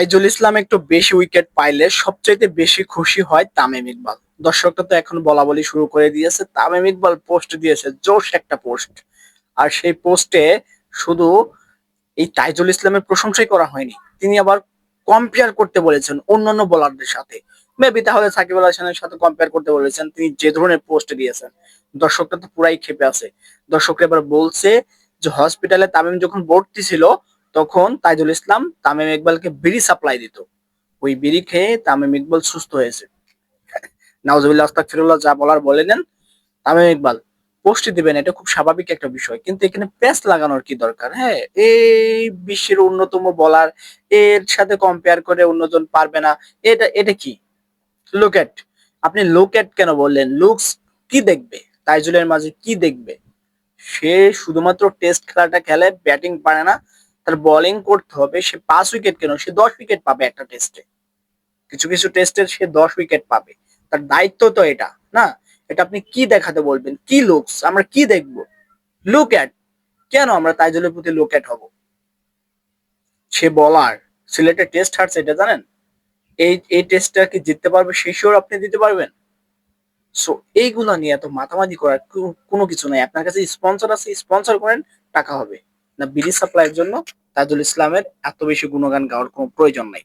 তাইজুল ইসলাম একটু বেশি উইকেট পাইলে সবচাইতে বেশি খুশি হয় তামিম ইকবাল। দর্শকরা তো এখন বলা বলি শুরু করে দিয়েছে। তামিম ইকবাল পোস্ট দিয়েছে, জোশ একটা পোস্ট আর সেই পোস্টে শুধু এই তাইজুল ইসলামের প্রশংসাই করা হয়নি, তিনি আবার কম্পেয়ার করতে বলেছেন অন্যান্য বোলারদের সাথে। মেবি তাহলে সাকিব আল হাসানের সাথে কম্পেয়ার করতে বলেছেন, তিনি যে ধরনের পোস্ট দিয়েছেন। দর্শকরা তো পুরাই ক্ষেপে আছে। দর্শকরা এবার বলছে যে হসপিটালে তামিম যখন ভর্তি ছিল তখন তাইজুল ইসলাম তামিম ইকবালকে বিড়ি সাপ্লাই দিত। ওই বিড়ি খেয়ে তামিম ইকবাল সুস্থ হয়েছে। নাউজুবিল্লাহ, আস্তাগফিরুল্লাহ, যা বলার বলে নেন। তামিম ইকবাল পোস্ট দিবেন, এটা খুব স্বাভাবিক একটা বিষয়। কিন্তু এখানে প্যাচ লাগানোর কি দরকার হ্যাঁ? এই বিশ্বের অন্যতম বলার এর সাথে কম্পেয়ার করে অন্যজন পারবে না। এটা এটা কি? লুক এট আপনি লুক এট কেন বললেন? লুকস কি দেখবে? তাইজুলের মাঝে কি দেখবে? সে শুধুমাত্র টেস্ট খেলাটা খেলে ব্যাটিং পারে না। তার বোলিং করতে হবে, সে পাঁচ উইকেট কেন, সে দশ উইকেট পাবে একটা টেস্টে কিছু কিছু টেস্টে সে দশ উইকেট পাবে। তার দায়িত্ব তো এটা, না? এটা আপনি কি দেখাতে বলবেন? কি লুকস আমরা কি দেখব? লুক অ্যাট কেন আমরা তাইজুলের প্রতি লুক অ্যাট হব? সে বলার সিলেটের টেস্ট হারছে, এটা জানেন? এই এই টেস্টটা কি জিততে পারবে? সেই শিওর আপনি দিতে পারবেন? সো এইগুলো নিয়ে এত মাতামাতি করার কোনো কিছু নাই। আপনার কাছে স্পন্সর আছে স্পন্সর করেন, টাকা হবে। না, বিডি সাপ্লাইয়ের জন্য তাজুল ইসলামের এত বেশি গুণগান গাওয়ার কোনো প্রয়োজন নাই।